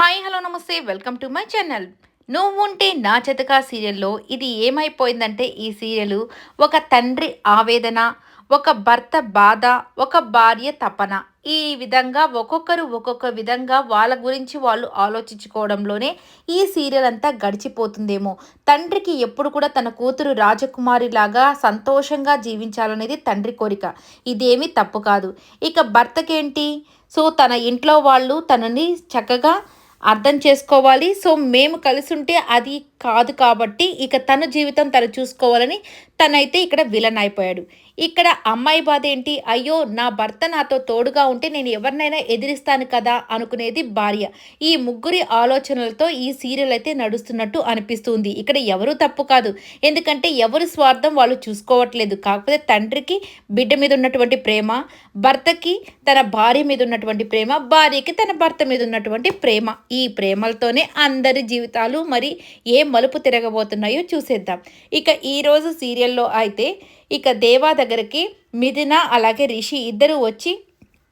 Hi hello నమస్తే. Welcome to my channel. నువ్వుంటే నా చెతక సీరియల్లో ఇది ఏమైపోయిందంటే ఈ సీరియల్ ఒక తండ్రి ఆవేదన ఒక భర్త బాధ ఒక భార్య తపన. ఈ విధంగా ఒక్కొక్కరు ఒక్కొక్క విధంగా వాళ్ళ గురించి వాళ్ళు ఆలోచించుకోవడంలోనే ఈ సీరియల్ అంతా గడిచిపోతుందేమో. తండ్రికి ఎప్పుడు కూడా తన కూతురు రాజకుమారి లాగా సంతోషంగా జీవించాలనేది తండ్రి కోరిక. ఇదేమీ తప్పు కాదు. ఇక భర్తకేంటి? సో తన ఇంట్లో వాళ్ళు తనని చక్కగా అర్థం చేసుకోవాలి. సో మేము కలిసి ఉంటే అది కాదు కాబట్టి ఇక తన జీవితం తను చూసుకోవాలని తనైతే ఇక్కడ విలన్ అయిపోయాడు. ఇక్కడ అమ్మాయి బాధ ఏంటి? అయ్యో నా భర్త నాతో తోడుగా ఉంటే నేను ఎవరినైనా ఎదిరిస్తాను కదా? అనుకునేది భార్య. ఈ ముగ్గురి ఆలోచనలతో ఈ సీరియల్ అయితే నడుస్తున్నట్టు అనిపిస్తుంది. ఇక్కడ ఎవరు తప్పు కాదు. ఎందుకంటే ఎవరు స్వార్థం వాళ్ళు చూసుకోవట్లేదు. కాకపోతే తండ్రికి బిడ్డ మీద ఉన్నటువంటి ప్రేమ భర్తకి తన భార్య మీద ఉన్నటువంటి ప్రేమ భార్యకి తన భర్త మీద ఉన్నటువంటి ప్రేమ. ఈ ప్రేమలతోనే అందరి జీవితాలు మరి ఏ మలుపు తిరగబోతున్నాయో చూసేద్దాం. ఇక ఈరోజు సీరియల్లో అయితే ఇక దేవా దగ్గరికి మిథున అలాగే రిషి ఇద్దరు వచ్చి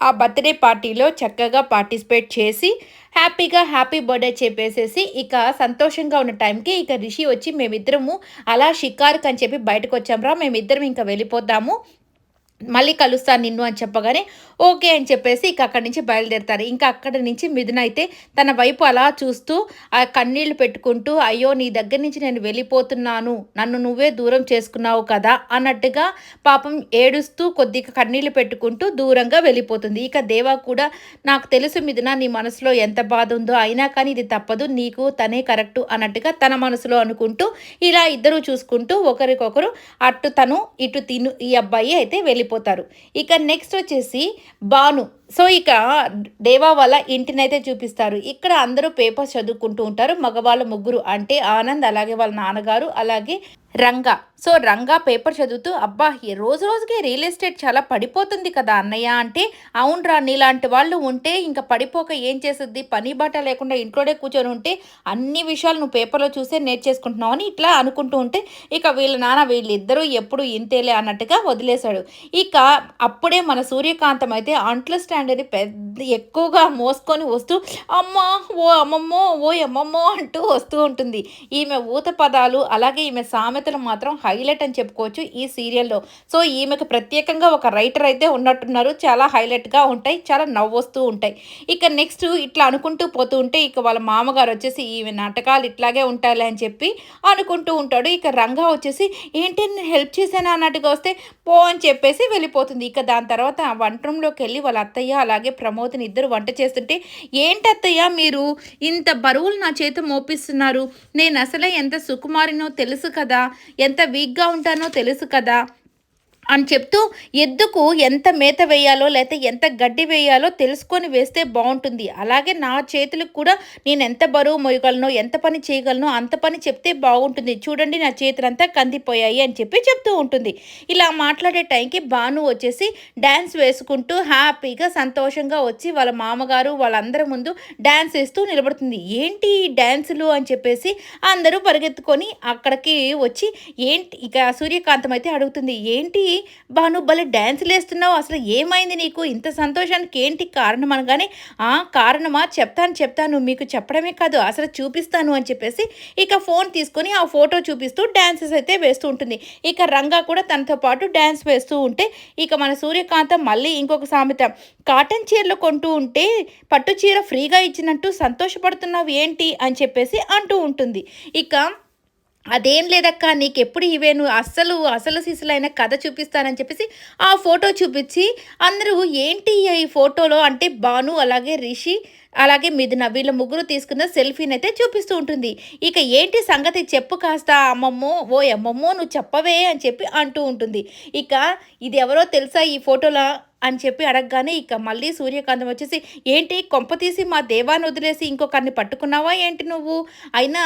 ఆ బర్త్డే పార్టీలో చక్కగా పార్టిసిపేట్ చేసి హ్యాపీగా హ్యాపీ బర్త్డే చెప్పేసేసి ఇక సంతోషంగా ఉన్న టైంకి ఇక రిషి వచ్చి మేమిద్దరము అలా షికారుకు అని చెప్పి బయటకు వచ్చాంరా మేమిద్దరం ఇంకా వెళ్ళిపోతాము మళ్ళీ కలుస్తాను నిన్ను అని చెప్పగానే ఓకే అని చెప్పేసి ఇక అక్కడి నుంచి బయలుదేరుతారు. ఇంకా అక్కడి నుంచి మిథున అయితే తన వైపు అలా చూస్తూ ఆ కన్నీళ్ళు పెట్టుకుంటూ అయ్యో నీ దగ్గర నుంచి నేను వెళ్ళిపోతున్నాను. నన్ను నువ్వే దూరం చేసుకున్నావు కదా అన్నట్టుగా పాపం ఏడుస్తూ కొద్దిగా కన్నీళ్ళు పెట్టుకుంటూ దూరంగా వెళ్ళిపోతుంది. ఇక దేవా కూడా నాకు తెలుసు మిథున నీ మనసులో ఎంత బాధ ఉందో. అయినా కానీ ఇది తప్పదు. నీకు తనే కరెక్టు అన్నట్టుగా తన మనసులో అనుకుంటూ ఇలా ఇద్దరు చూసుకుంటూ ఒకరికొకరు అటు తను ఇటు తిను ఈ అబ్బాయి అయితే వెళ్ళి వెళ్ళిపోతారు. ఇక నెక్స్ట్ వచ్చేసి బాను. సో ఇక దేవా వాళ్ళ ఇంటినైతే చూపిస్తారు. ఇక్కడ అందరూ పేపర్స్ చదువుకుంటూ ఉంటారు. మగవాళ్ళ ముగ్గురు అంటే ఆనంద్ అలాగే వాళ్ళ నాన్నగారు అలాగే రంగా. సో రంగా పేపర్ చదువుతూ అబ్బా ఈ రోజు రోజుకి రియల్ ఎస్టేట్ చాలా పడిపోతుంది కదా అన్నయ్య అంటే అవునరా నీలాంటి వాళ్ళు ఉంటే ఇంకా పడిపోక ఏం చేస్తుంది పని బాట లేకుండా ఇంట్లోనే కూర్చొని ఉంటే అన్ని విషయాలు నువ్వు పేపర్లో చూసే నేర్చేసుకుంటున్నావు అని ఇట్లా అనుకుంటూ ఉంటే ఇక వీళ్ళ నాన్న వీళ్ళిద్దరూ ఎప్పుడు ఇంతేలే అన్నట్టుగా వదిలేశాడు. ఇక అప్పుడే మన సూర్యకాంతం అయితే అంట్ల స్టాండర్డ్ పెద్ద ఎక్కువగా మోసుకొని వస్తూ అమ్మ ఓ అమ్మమ్మో ఓ అమ్మమ్మో అంటూ వస్తూ ఉంటుంది. ఈమె ఊత పదాలు అలాగే ఈమె సామెత సామెతలు మాత్రం హైలైట్ అని చెప్పుకోవచ్చు ఈ సీరియల్లో. సో ఈమెకు ప్రత్యేకంగా ఒక రైటర్ అయితే ఉన్నట్టున్నారు. చాలా హైలైట్గా ఉంటాయి చాలా నవ్వొస్తూ ఉంటాయి. ఇక నెక్స్ట్ ఇట్లా అనుకుంటూ పోతూ ఉంటే ఇక వాళ్ళ మామగారు వచ్చేసి ఈమె నాటకాలు ఇట్లాగే ఉంటాయి అని చెప్పి అనుకుంటూ ఉంటాడు. ఇక రంగా వచ్చేసి ఏంటి నేను హెల్ప్ చేశాను? అన్నట్టుగా వస్తే పో అని చెప్పేసి వెళ్ళిపోతుంది. ఇక దాని తర్వాత వంట రూమ్లోకి వెళ్ళి వాళ్ళ అత్తయ్య అలాగే ప్రమోద్ని ఇద్దరు వంట చేస్తుంటే ఏంటి అత్తయ్య మీరు ఇంత బరువులు నా చేత మోపిస్తున్నారు? నేను అసలే ఎంత సుకుమారినో తెలుసు కదా. ఎంత వీక్గా ఉంటానో తెలుసు కదా. అని చెప్తూ ఎద్దుకు ఎంత మేత వేయాలో లేకపోతే ఎంత గడ్డి వేయాలో తెలుసుకొని వేస్తే బాగుంటుంది. అలాగే నా చేతులకు కూడా నేను ఎంత బరువు మోయగలను ఎంత పని చేయగలను అంత పని చెప్తే బాగుంటుంది. చూడండి నా చేతులంతా కందిపోయాయి అని చెప్పి చెప్తూ ఉంటుంది. ఇలా మాట్లాడే టైంకి భాను వచ్చేసి డ్యాన్స్ వేసుకుంటూ హ్యాపీగా సంతోషంగా వచ్చి వాళ్ళ మామగారు వాళ్ళందరి ముందు డ్యాన్స్ వేస్తూ నిలబడుతుంది. ఏంటి డ్యాన్సులు అని చెప్పేసి అందరూ పరిగెత్తుకొని అక్కడికి వచ్చి ఏంటి ఇక సూర్యకాంతం అయితే అడుగుతుంది. ఏంటి భాను భలే డ్యాన్సులు వేస్తున్నావు అసలు ఏమైంది నీకు? ఇంత సంతోషానికి ఏంటి కారణం అనగానే ఆ కారణమా? చెప్తాను చెప్తాను. మీకు చెప్పడమే కాదు. అసలు చూపిస్తాను అని చెప్పేసి ఇక ఫోన్ తీసుకొని ఆ ఫోటో చూపిస్తూ డ్యాన్సెస్ అయితే వేస్తూ ఉంటుంది. ఇక రంగా కూడా తనతో పాటు డ్యాన్స్ వేస్తూ ఉంటే ఇక మన సూర్యకాంతం మళ్ళీ ఇంకొక సామెత కాటన్ చీరలు కొంటూ ఉంటే పట్టు చీర ఫ్రీగా ఇచ్చినట్టు సంతోషపడుతున్నావు ఏంటి? అని చెప్పేసి అంటూ ఉంటుంది. ఇక అదేం లేదక్క నీకు ఎప్పుడు ఇవే నువ్వు అస్సలు అసలు సిసలైన కథ చూపిస్తానని చెప్పేసి ఆ ఫోటో చూపించి అందరూ ఏంటి ఈ ఫోటోలో అంటే భాను అలాగే రిషి అలాగే మిథున వీళ్ళ ముగ్గురు తీసుకున్న సెల్ఫీని అయితే చూపిస్తూ ఉంటుంది. ఇక ఏంటి సంగతి చెప్పు కాస్త అమ్మమ్మో ఓ అమ్మమ్మో నువ్వు చెప్పవే అని చెప్పి అంటూ ఉంటుంది. ఇక ఇది ఎవరో తెలుసా ఈ ఫోటోలో? అని చెప్పి అడగగానే ఇక మళ్ళీ సూర్యకాంతం వచ్చేసి ఏంటి కొంప తీసి మా దేవాన్ని వదిలేసి ఇంకొకరిని పట్టుకున్నావా ఏంటి నువ్వు? అయినా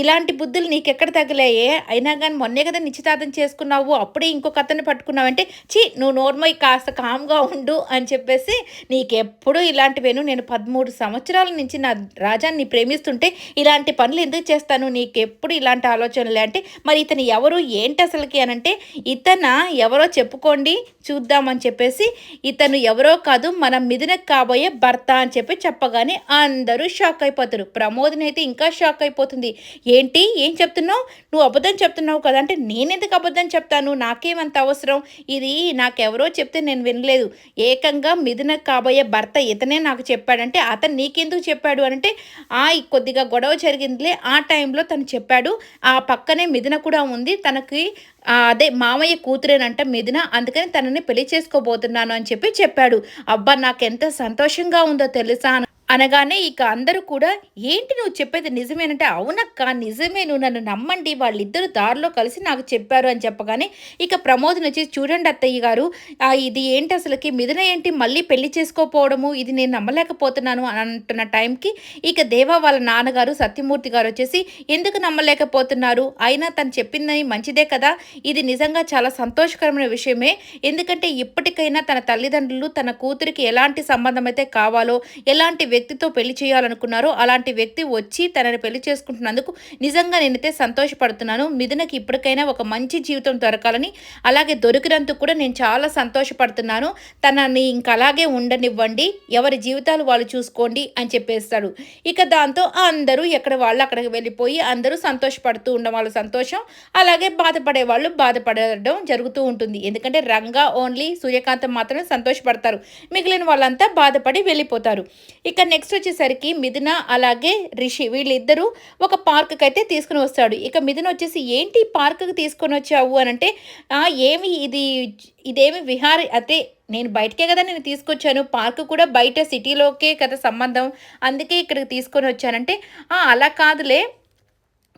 ఇలాంటి బుద్ధులు నీకెక్కడ తగిలాయే? అయినా కానీ మొన్నే కదా నిశ్చితార్థం చేసుకున్నావు అప్పుడే ఇంకొక అతన్ని పట్టుకున్నావంటే చీ నువ్వు నోర్మై కాస్త కామ్గా ఉండు అని చెప్పేసి నీకెప్పుడు ఇలాంటివేను నేను పదమూడు సంవత్సరాల నుంచి నా రాజాన్ని ప్రేమిస్తుంటే ఇలాంటి పనులు ఎందుకు చేస్తాను? నీకెప్పుడు ఇలాంటి ఆలోచనలే అంటే మరి ఇతను ఎవరు? ఏంటి అసలుకి? అనంటే ఇతన? ఎవరో చెప్పుకోండి చూద్దామని చెప్పేసి ఇతను ఎవరో కాదు మనం మిథునకు కాబోయే భర్త అని చెప్పి చెప్పగానే అందరూ షాక్ అయిపోతారు. ప్రమోదిని అయితే ఇంకా షాక్ అయిపోతుంది. ఏంటి? ఏం చెప్తున్నావు? నువ్వు అబద్ధం చెప్తున్నావు కదా అంటే నేనెందుకు అబద్ధం చెప్తాను? నాకేమంత అవసరం? ఇది నాకెవరో చెప్తే నేను వినలేదు. ఏకంగా మిథునకు కాబోయే భర్త ఇతనే నాకు చెప్పాడంటే అతను నీకెందుకు చెప్పాడు అంటే ఆ కొద్దిగా గొడవ జరిగిందిలే. ఆ టైంలో తను చెప్పాడు ఆ పక్కనే మిథున కూడా ఉంది. తనకి అదే మామయ్య కూతురేనంట మిథున అందుకని తనని పెళ్ళి చేసుకోబోతున్నాను అని చెప్పి చెప్పాడు. అబ్బా నాకు ఎంత సంతోషంగా ఉందో తెలుసా అనగానే ఇక అందరూ కూడా ఏంటి నువ్వు చెప్పేది నిజమేనంటే అవునక్క నిజమే నువ్వు నన్ను నమ్మండి వాళ్ళిద్దరు దారిలో కలిసి నాకు చెప్పారు అని చెప్పగానే ఇక ప్రమోద్ వచ్చి చూడండి అత్తయ్య గారు ఇది ఏంటి అసలుకి మిథున ఏంటి మళ్ళీ పెళ్ళి చేసుకోపోవడము ఇది నేను నమ్మలేకపోతున్నాను అని అంటున్న టైంకి ఇక దేవా వాళ్ళ నాన్నగారు సత్యమూర్తి గారు వచ్చేసి ఎందుకు నమ్మలేకపోతున్నారు? అయినా తను చెప్పిందని మంచిదే కదా ఇది నిజంగా చాలా సంతోషకరమైన విషయమే. ఎందుకంటే ఇప్పటికైనా తన తల్లిదండ్రులు తన కూతురికి ఎలాంటి సంబంధం అయితే కావాలో ఎలాంటి వ్యక్తితో పెళ్ళి చేయాలనుకున్నారో అలాంటి వ్యక్తి వచ్చి తనని పెళ్ళి చేసుకుంటున్నందుకు నిజంగా నేనైతే సంతోషపడుతున్నాను. మిథునకి ఇప్పటికైనా ఒక మంచి జీవితం దొరకాలని అలాగే దొరికినందుకు కూడా నేను చాలా సంతోషపడుతున్నాను. తనని ఇంకా అలాగే ఉండనివ్వండి. ఎవరి జీవితాలు వాళ్ళు చూసుకోండి అని చెప్పేస్తాడు. ఇక దాంతో అందరూ ఎక్కడ వాళ్ళు అక్కడికి వెళ్ళిపోయి అందరూ సంతోషపడుతూ ఉండడం వాళ్ళ సంతోషం. అలాగే బాధపడే వాళ్ళు బాధపడడం జరుగుతూ ఉంటుంది. ఎందుకంటే రంగా ఓన్లీ సూర్యకాంతం మాత్రమే సంతోషపడతారు. మిగిలిన వాళ్ళంతా బాధపడి వెళ్ళిపోతారు. ఇక నెక్స్ట్ వచ్చేసరికి మిథున అలాగే రిషి వీళ్ళిద్దరూ ఒక పార్క్కి అయితే తీసుకుని వస్తాడు. ఇక మిథున వచ్చేసి ఏంటి పార్క్కి తీసుకొని వచ్చావు? అని అంటే ఏమి ఇది ఇదేమి విహారి అయితే నేను బయటకే కదా నేను తీసుకొచ్చాను. పార్క్ కూడా బయట సిటీలోకే కదా సంబంధం. అందుకే ఇక్కడికి తీసుకొని వచ్చానంటే అలా కాదులే.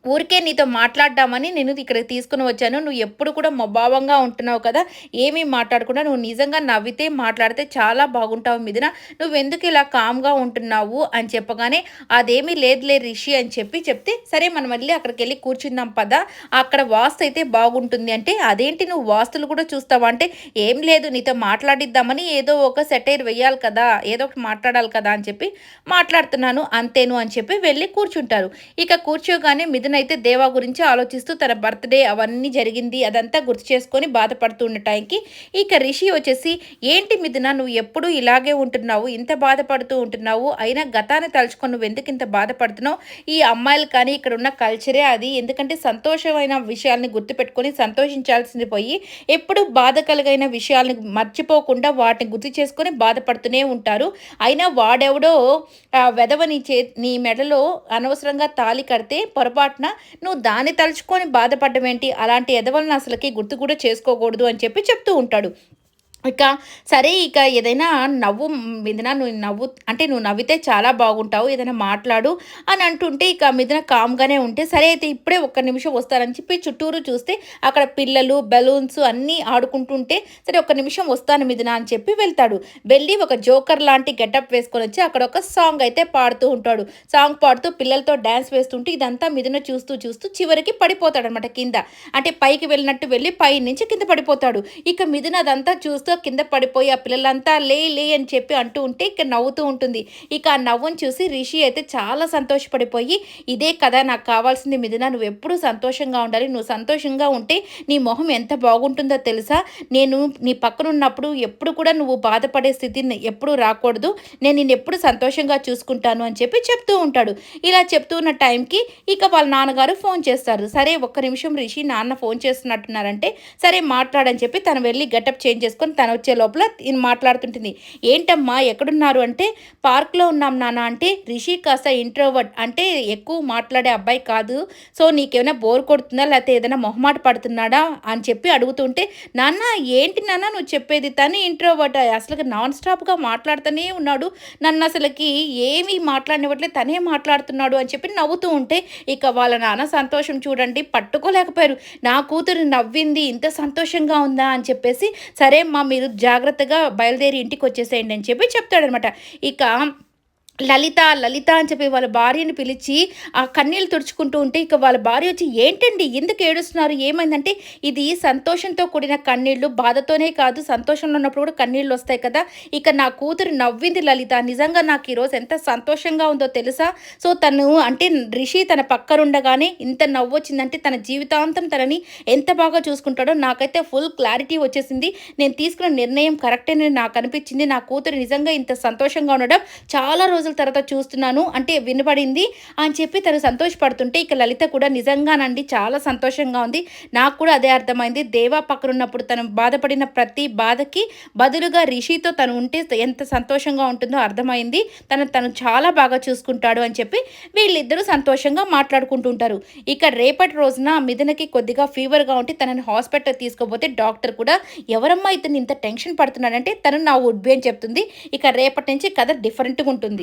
ఊరికే నీతో మాట్లాడ్డామని నేను ఇక్కడ తీసుకుని వచ్చాను. నువ్వు ఎప్పుడు కూడా మొభావంగా ఉంటున్నావు కదా ఏమీ మాట్లాడకుండా నువ్వు నిజంగా నవ్వితే మాట్లాడితే చాలా బాగుంటావు మీదిన నువ్వు ఎందుకు ఇలా కామ్గా ఉంటున్నావు అని చెప్పగానే అదేమీ లేదులే రిషి అని చెప్పి చెప్తే సరే మనం మళ్ళీ అక్కడికి వెళ్ళి కూర్చుందాం పదా. అక్కడ వాస్తు అయితే బాగుంటుంది. అంటే అదేంటి నువ్వు వాస్తులు కూడా చూస్తావా? అంటే ఏం లేదు నీతో మాట్లాడిద్దామని ఏదో ఒక సెటైర్ వెయ్యాలి కదా ఏదో ఒకటి మాట్లాడాలి కదా అని చెప్పి మాట్లాడుతున్నాను అంతేను అని చెప్పి వెళ్ళి కూర్చుంటారు. ఇక కూర్చోగానే మిథున మిథున్ అయితే దేవా గురించి ఆలోచిస్తూ తన బర్త్డే అవన్నీ జరిగింది. అదంతా గుర్తు చేసుకొని బాధపడుతూ ఉన్న టైంకి ఇక రిషి వచ్చేసి ఏంటి మిథున నువ్వు ఎప్పుడు ఇలాగే ఉంటున్నావు? ఇంత బాధపడుతూ ఉంటున్నావు? అయినా గతాన్ని తలుచుకొని నువ్వు ఎందుకు ఇంత బాధపడుతున్నావు? ఈ అమ్మాయిలు కానీ ఇక్కడ ఉన్న కల్చరే అది. ఎందుకంటే సంతోషమైన విషయాల్ని గుర్తుపెట్టుకొని సంతోషించాల్సింది పోయి ఎప్పుడు బాధ కలిగైన విషయాల్ని మర్చిపోకుండా వాటిని గుర్తు చేసుకొని బాధపడుతూనే ఉంటారు. అయినా వాడెవడో వెదవని చే నీ మెడలో అనవసరంగా తాలి కడితే పొరపాటు పొరపాటున నువ్వు దాన్ని తలుచుకొని బాధపడ్డమేంటి ఏంటి? అలాంటి ఎదవలను అసలుకి గుర్తు కూడా చేసుకోకూడదు అని చెప్పి చెప్తూ ఉంటాడు. ఇక సరే ఇక ఏదైనా నవ్వు మిథున నువ్వు నవ్వు అంటే నువ్వు నవ్వితే చాలా బాగుంటావు ఏదైనా మాట్లాడు అని అంటుంటే ఇక మిథున కామ్గానే ఉంటే సరే అయితే ఇప్పుడే ఒక్క నిమిషం వస్తారని చెప్పి చుట్టూరు చూస్తే అక్కడ పిల్లలు బెలూన్స్ అన్నీ ఆడుకుంటుంటే సరే ఒక్క నిమిషం వస్తాను మిథున అని చెప్పి వెళ్తాడు. వెళ్ళి ఒక జోకర్ లాంటి గెటప్ వేసుకొని వచ్చి అక్కడ ఒక సాంగ్ అయితే పాడుతూ ఉంటాడు. సాంగ్ పాడుతూ పిల్లలతో డ్యాన్స్ వేస్తుంటే ఇదంతా మిథున చూస్తూ చూస్తూ చివరికి పడిపోతాడు అనమాట కింద. అంటే పైకి వెళ్ళినట్టు వెళ్ళి పై నుంచి కింద పడిపోతాడు. ఇక మిథున అదంతా చూస్తూ ఎంతో కింద పడిపోయి ఆ పిల్లలంతా లే లే అని చెప్పి అంటూ ఉంటే ఇక నవ్వుతూ ఉంటుంది. ఇక ఆ నవ్వును చూసి రిషి అయితే చాలా సంతోషపడిపోయి ఇదే కదా నాకు కావాల్సింది మిథున నువ్వు ఎప్పుడు సంతోషంగా ఉండాలి. నువ్వు సంతోషంగా ఉంటే నీ మొహం ఎంత బాగుంటుందో తెలుసా? నేను నీ పక్కన ఉన్నప్పుడు ఎప్పుడు కూడా నువ్వు బాధపడే స్థితి ఎప్పుడు రాకూడదు. నేను నేను ఎప్పుడు సంతోషంగా చూసుకుంటాను అని చెప్పి చెప్తూ ఉంటాడు. ఇలా చెప్తూ ఉన్న టైంకి ఇక వాళ్ళ నాన్నగారు ఫోన్ చేస్తారు. సరే ఒక్క నిమిషం రిషి నాన్న ఫోన్ చేస్తున్నట్టున్నారంటే సరే మాట్లాడని చెప్పి తను వెళ్ళి గెటప్ చేంజ్ చేసుకొని తను వచ్చే లోపల మాట్లాడుతుంటుంది ఏంటమ్మా ఎక్కడున్నారు? అంటే పార్క్లో ఉన్నాం నాన్న. అంటే రిషి కాస్త ఇంట్రోవర్ట్ అంటే ఎక్కువ మాట్లాడే అబ్బాయి కాదు. సో నీకేమైనా బోర్ కొడుతుందా? లేకపోతే ఏదైనా మొహమాట పడుతున్నాడా? అని చెప్పి అడుగుతుంటే నాన్న ఏంటి నాన్న నువ్వు చెప్పేది? తను ఇంట్రోవర్ట్ అసలు నాన్ స్టాప్గా మాట్లాడుతూనే ఉన్నాడు. నన్ను అసలుకి ఏమీ మాట్లాడినట్లే తనే మాట్లాడుతున్నాడు అని చెప్పి నవ్వుతూ ఉంటే ఇక వాళ్ళ నాన్న సంతోషం చూడండి పట్టుకోలేకపోయారు. నా కూతురు నవ్వింది ఇంత సంతోషంగా ఉందా? అని చెప్పేసి సరే మా మీరు జాగ్రత్తగా బయలుదేరి ఇంటికి వచ్చేసేయండి అని చెప్పి చెప్తాడనమాట. ఇక లలిత లలిత అని చెప్పి వాళ్ళ భార్యని పిలిచి ఆ కన్నీళ్ళు తుడుచుకుంటూ ఉంటే ఇక వాళ్ళ భార్య వచ్చి ఏంటండి? ఎందుకు ఏడుస్తున్నారు? ఏమైందంటే ఇది సంతోషంతో కూడిన కన్నీళ్ళు బాధతోనే కాదు సంతోషంలో ఉన్నప్పుడు కూడా కన్నీళ్ళు వస్తాయి కదా. ఇక నా కూతురు నవ్వింది లలిత. నిజంగా నాకు ఈరోజు ఎంత సంతోషంగా ఉందో తెలుసా? సో తను అంటే రిషి తన పక్కనుండగానే ఇంత నవ్వు వచ్చిందంటే తన జీవితాంతం తనని ఎంత బాగా చూసుకుంటాడో నాకైతే ఫుల్ క్లారిటీ వచ్చేసింది. నేను తీసుకున్న నిర్ణయం కరెక్టే నాకు అనిపించింది. నా కూతురు నిజంగా ఇంత సంతోషంగా ఉండడం చాలా రోజులు తర్వాత చూస్తున్నాను. అంటే వినపడింది అని చెప్పి తను సంతోషపడుతుంటే ఇక లలిత కూడా నిజంగానండి చాలా సంతోషంగా ఉంది. నాకు కూడా అదే అర్థమైంది. దేవా పక్కన ఉన్నప్పుడు తను బాధపడిన ప్రతి బాధకి బదులుగా రిషితో తను ఉంటే ఎంత సంతోషంగా ఉంటుందో అర్థమైంది. తను తను చాలా బాగా చూసుకుంటాడు అని చెప్పి వీళ్ళిద్దరూ సంతోషంగా మాట్లాడుకుంటుంటారు ఇక రేపటి రోజున మిథునకి కొద్దిగా ఫీవర్గా ఉంటే తనని హాస్పిటల్ తీసుకోపోతే డాక్టర్ కూడా ఎవరమ్మా ఇతను ఇంత టెన్షన్ పడుతున్నాడంటే తను నా ఉడ్బి అని చెప్తుంది. ఇక రేపటి నుంచి కథ డిఫరెంట్గా ఉంటుంది.